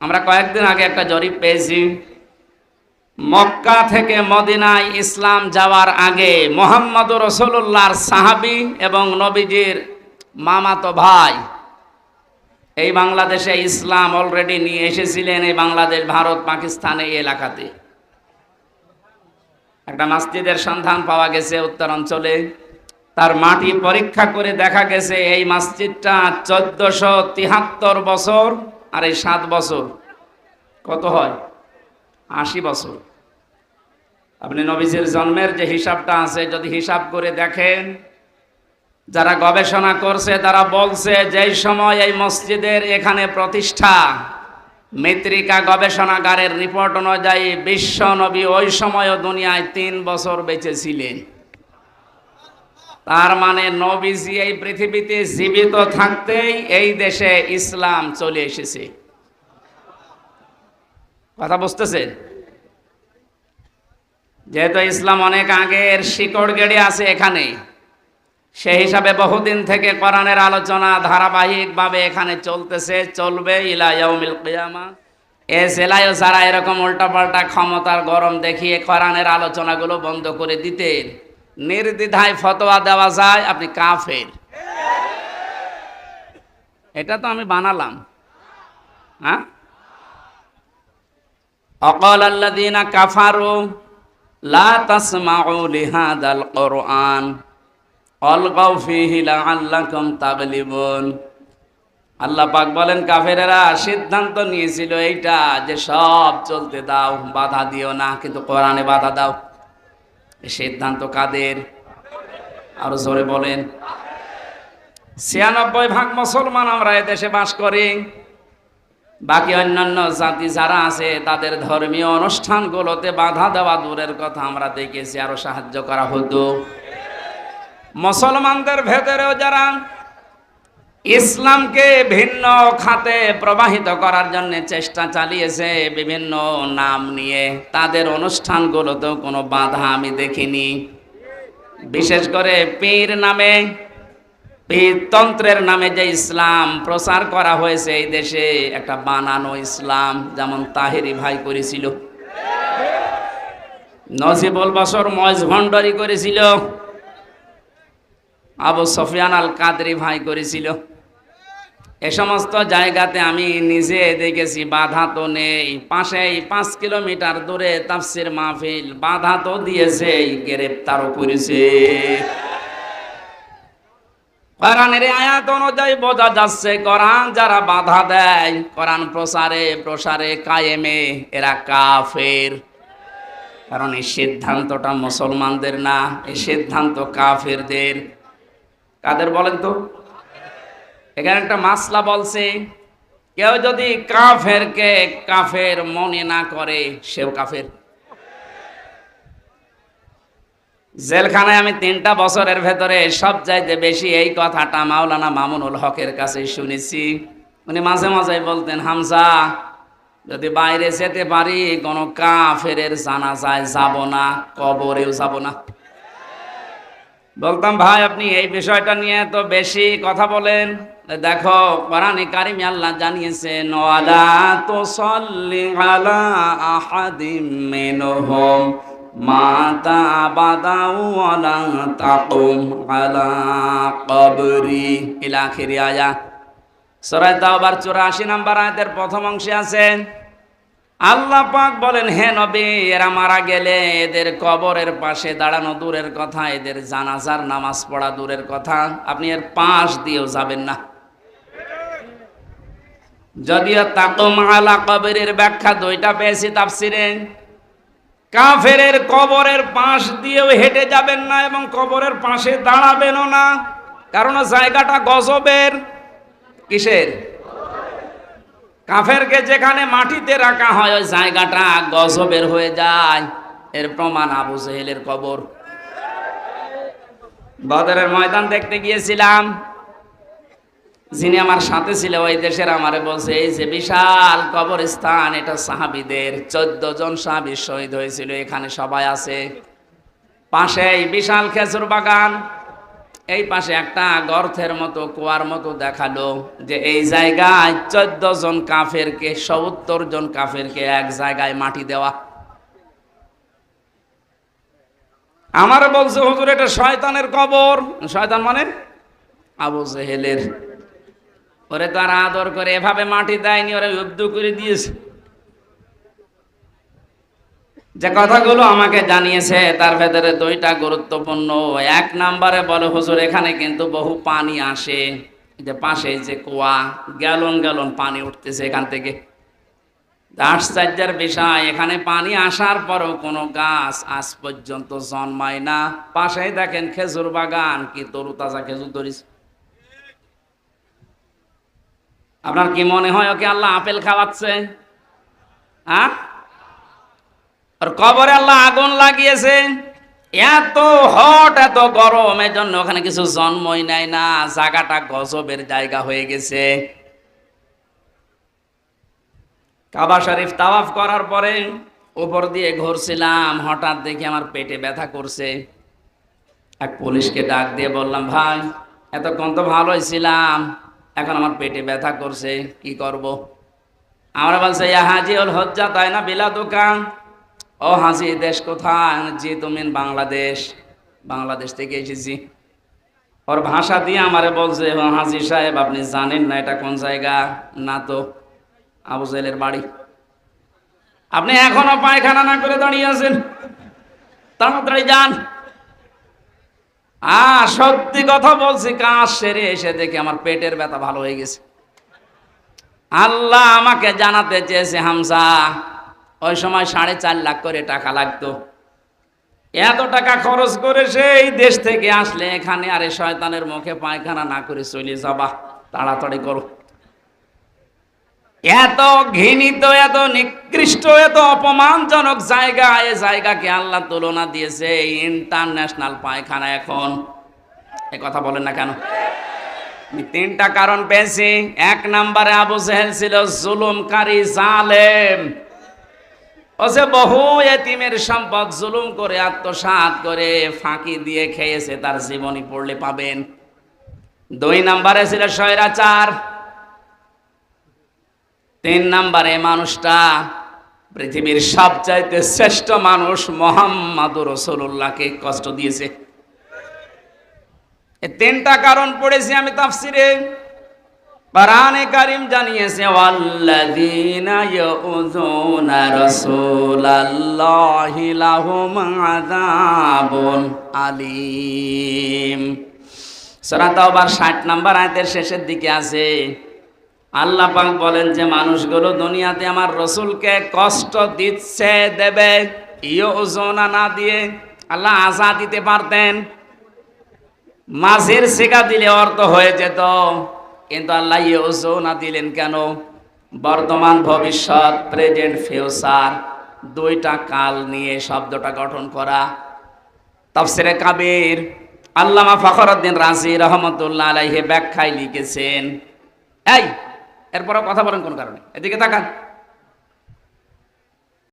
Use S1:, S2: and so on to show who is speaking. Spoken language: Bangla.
S1: আমরা কয়েকদিন আগে একটা জরিপ পেয়েছি। মক্কা থেকে মদিনায় ইসলাম যাওয়ার আগে মোহাম্মদ রসুল্লাহর সাহাবি এবং নবীজির মামাতো ভাই এই বাংলাদেশে ইসলাম অলরেডি নিয়ে এসেছিলেন এই বাংলাদেশ, ভারত, পাকিস্তান এই এলাকাতে। একটা মসজিদের সন্ধান পাওয়া গেছে উত্তরাঞ্চলে। তার মাটি পরীক্ষা করে দেখা গেছে এই মাসজিদটা চোদ্দশো বছর আর এই সাত বছর। কত হয়? আশি বছর। আপনি নবীজির জন্মের যে হিসাবটা আছে, যদি হিসাব করে দেখেন, যারা গবেষণা করছে, তারা বলছে, যেই সময় এই মসজিদের এখানে প্রতিষ্ঠা মেত্রিকা গবেষণাগারের রিপোর্ট অনুযায়ী বিশ্ব নবী ওই সময়ও দুনিয়ায় তিন বছর বেঁচে ছিলেন। তার মানে নবীজি এই পৃথিবীতে জীবিত থাকতেই এই দেশে ইসলাম চলে এসেছে। কথা বুঝতেছেন? যেহেতু ইসলাম অনেক আগের শিকড় গেড়ে আছে এখানে সেই হিসাবে বহুদিন থেকে কোরআনের আলোচনা ধারাবাহিকভাবে এখানে চলতেছে, চলবে ইলায়াউমিল কিয়ামা। এ সেলাইও যারা এরকম উল্টাপাল্টা ক্ষমতার গরম দেখিয়ে কোরআনের আলোচনাগুলো বন্ধ করে দিতেন। নির্দ্বিধায় ফতোয়া দেওয়া যায়, আপনি কাফের। এটা তো আমি বানালাম। হ্যাঁ? অকল আল্লাদিনা কাফারু আল্লাহ বলেন সিদ্ধান্ত নিয়েছিল এইটা যে সব চলতে দাও, বাধা দিও না, কিন্তু কোরআনে বাধা দাও। সিদ্ধান্ত কাদের? আরও জোরে বলেন। ছিয়ানব্বই ভাগ মুসলমান আমরা দেশে বাস করি। বাকি অন্যান্য জাতি যারা আছে, তাদের ধর্মীয় অনুষ্ঠানগুলোতে বাধা দেওয়া দূরের কথা আমরা দেখেছি। আরও সাহায্য করা হতো। মুসলমানদের ভেতরেও যারা ইসলামকে ভিন্ন খাতে প্রবাহিত করার জন্য চেষ্টা চালিয়েছে বিভিন্ন নাম নিয়ে। তাদের অনুষ্ঠানগুলোতেও কোনো বাধা আমি দেখিনি। বিশেষ করে পীর নামে, পীরতন্ত্রের নামে যে ইসলাম প্রচার করা হয়েছে এই দেশে, একটা বানানো ইসলাম যেমন তাহেরি ভাই করেছিল। নজিবুল বসর মজ ভণ্ডারি করেছিল। আবু সফিয়ান আল কাদরি ভাই করেছিল। এ সমস্ত জায়গাতে আমি নিজে দেখেছি, বাধা তো নেই। পাশেই পাঁচ কিলোমিটার দূরে তাফসির মাহফিল, বাধা তো দিয়েছে গ্রেপ্তারও করেছে। কোরআনের আয়াত অনুযায়ী বোঝা যাচ্ছে, কোরআন যারা বাধা দেয়, কোরআন প্রসারে প্রসারে কায়েমে এরা কাফের। কারণ এই সিদ্ধান্তটা মুসলমানদের না, এই সিদ্ধান্ত কাফেরদের। কাদের বলেন তো? এখানে একটা মাসলা বলছে, কেউ যদি কাফেরকে কাফের মনে না করে, সেও কাফের। জেলখানায় আমি তিনটা বছরের ভেতরে সব চাইতে বেশি এই কথাটা মাওলানা মামুনুল হকের কাছে শুনেছি। উনি মাঝে মাঝে বলতেন, হামজা, যদি বাইরে যেতে পারি, কোনো কাফের জানা জানাজায় যাব না, কবরেও যাব না। বলতাম, ভাই, আপনি এই বিষয়টা নিয়ে তো বেশি কথা বলেন। দেখো, কোরআনে কারিমে আল্লাহ জানিয়েছেন, ওয়ালা তুসাল্লি আলা আহাদিম মিনহুম মাতা আবাদা ওয়ালা তাকুম আলা কবরি। ইলা আখিরি আয়া। সূরা তাওবার 84 নম্বর আয়াতের প্রথম অংশে আছে আল্লাহ পাক বলেন, হে নবী, এরা মারা গেলে এদের কবরের পাশে দাঁড়ানো দূরের কথা, এদের জানাজার নামাজ পড়া দূরের কথা, আপনি এর পাশ দিয়েও যাবেন না। যদিও তাকুম মালা কবরের ব্যাখ্যা দুইটা পেয়েছি তাফসিরে। কাফেরের কবরের পাশ দিয়েও হেঁটে যাবেন না এবং কবরের পাশে দাঁড়াবেনও না। কারণ জায়গাটা গজবের। কিসের? কাফেরকে যেখানে মাটিতে রাখা হয়, ওই জায়গাটা গজবের হয়ে যায়। এর প্রমাণ আবু জেহেলের কবর। বদরের ময়দান দেখতে গিয়েছিলাম। যিনি আমার সাথে ছিল, ওই দেশের আমারে বলছে, এই যে বিশাল কবরস্থান, এটা সাহাবিদের, চোদ্দ জন সাহাবি শহীদ হয়েছিল, এখানে সবাই আছে। পাশেই বিশাল খেজুর বাগান। এই পাশে একটা গর্থের মতো, কুয়ার মতো দেখাল যে এই জায়গায় চোদ্দ জন কাফেরকে, সত্তর জন কাফেরকে এক জায়গায় মাটি দেওয়া। আমার বলছে, হুজুর, এটা শয়তানের কবর। শয়তান মানে আবু জেহেলের। ওরে তার আদর করে, এভাবে মাটি দেয়নি, ওরে উদ্দু করে দিয়েছে। যে কথাগুলো আমাকে জানিয়েছে, তার ভেতরে দুইটা গুরুত্বপূর্ণ। এক নাম্বারে বলে, হুজুর, এখানে কিন্তু বহু পানি আসে। যে পাশে যে কুয়া, গ্যালন গ্যালন পানি উঠতেছে এখান থেকে। আশ্চর্যের বিষয়, এখানে পানি আসার পরও কোনো গাছ আজ পর্যন্ত জন্মায় না। পাশেই দেখেন খেজুর বাগান, কি তরু তাজা খেজুর ধরিস আপনার কি মনে হয় ওকে আল্লাহ আপেল খাওয়াচ্ছে? হ্যাঁ? আর কবরে আল্লাহ আগুন লাগিয়েছে। এত হট, এত গরম এর জন্য ওখানে কিছু জন্মই নাই না, জায়গাটা গজবের জায়গা হয়ে গেছে। কাবা শরীফ তাওয়াফ করার পরে উপর দিয়ে ঘুরছিলাম, হঠাৎ দেখি আমার পেটে ব্যথা করছে। এক পুলিশকে ডাক দিয়ে বললাম, ভাই, এতক্ষণ তো ভালোই ছিলাম, এখন আমার পেটে ব্যথা করছে, কি করব। আমরা বলছে, ইয়া হাজি হজ্জা, তাই না, বিলা দোকান? ও হাসি দেশ কোথায়? জি তুমি বাংলাদেশ। বাংলাদেশ থেকে এসেছি। ওর ভাষা দিয়ে আমারে বলছে, ও হাজি সাহেব, আপনি জানেন না এটা কোন জায়গা? না তো, আবু জাহেলের বাড়ি। আপনি এখনও পায়খানা না করে দাঁড়িয়ে আছেন? তাড়াতাড়ি যান। আ সত্যি কথা বলছি, কাজ সেরে এসে দেখে আমার পেটের ব্যথা ভালো হয়ে গেছে। আল্লাহ আমাকে জানাতে চেয়েছে হামসা ওই সময় সাড়ে চার লাখ করে টাকা লাগতো। এত টাকা খরচ করে সেই দেশ থেকে আসলে এখানে আরে শয়তানের মুখে পায়খানা না করে চলে যাবা। তাড়াতাড়ি করো। এত ঘৃণিত, এত নিকৃষ্ট, এত অপমানজনক জায়গা, এ জায়গাকে আল্লাহ তুলনা দিয়েছে ইন্টারন্যাশনাল পায়খানা এখন। এ কথা বলেন না কেন? তিনটা কারণ পেয়েছি। এক নম্বরে আবু জেহেল ছিল জুলুমকারী জালেম। ও যে বহু এতিমের সম্পদ জুলুম করে, আত্মসাৎ করে, ফাঁকি দিয়ে খেয়েছে, তার জীবনী পড়লে পাবেন। দুই নাম্বারে ছিল স্বৈরাচার। তিন নাম্বারে মানুষটা পৃথিবীর সবচাইতে শ্রেষ্ঠ মানুষ মোহাম্মদ রসুল্লাহকে কষ্ট দিয়েছে। তিনটা কারণ পড়েছি আমি তাফসিরে। কোরআনে কারিম জানিয়েছে ওয়াল্লাযীনা ইয়াউযুনা রাসূলাল্লাহি লাহুম আযাবুন আলীম। সূরা তাওবার 60 নম্বর আয়াতের শেষের দিকে আছে, আল্লাহ পাক বলেন যে, মানুষগুলো দুনিয়াতে আমার রসুলকে কষ্ট দিচ্ছে, দেবে ইয়োজনা না দিয়ে আল্লাহ আশা দিতে পারতেন। মাঝের শেখা দিলে অর্থ হয়ে যেত। কিন্তু আল্লাহ ইয়োজনা দিলেন কেন? বর্তমান ভবিষ্যৎ প্রেজেন্ট ফিউচার দুইটা কাল নিয়ে শব্দটা গঠন করা। তাফসিরে কাবির আল্লামা ফখরুদ্দিন রাজি রহমতুল্লাহ আলাইহে ব্যাখ্যায় লিখেছেন, এই, এরপরও কথা বলেন কোন কারণে, এদিকে তাকান।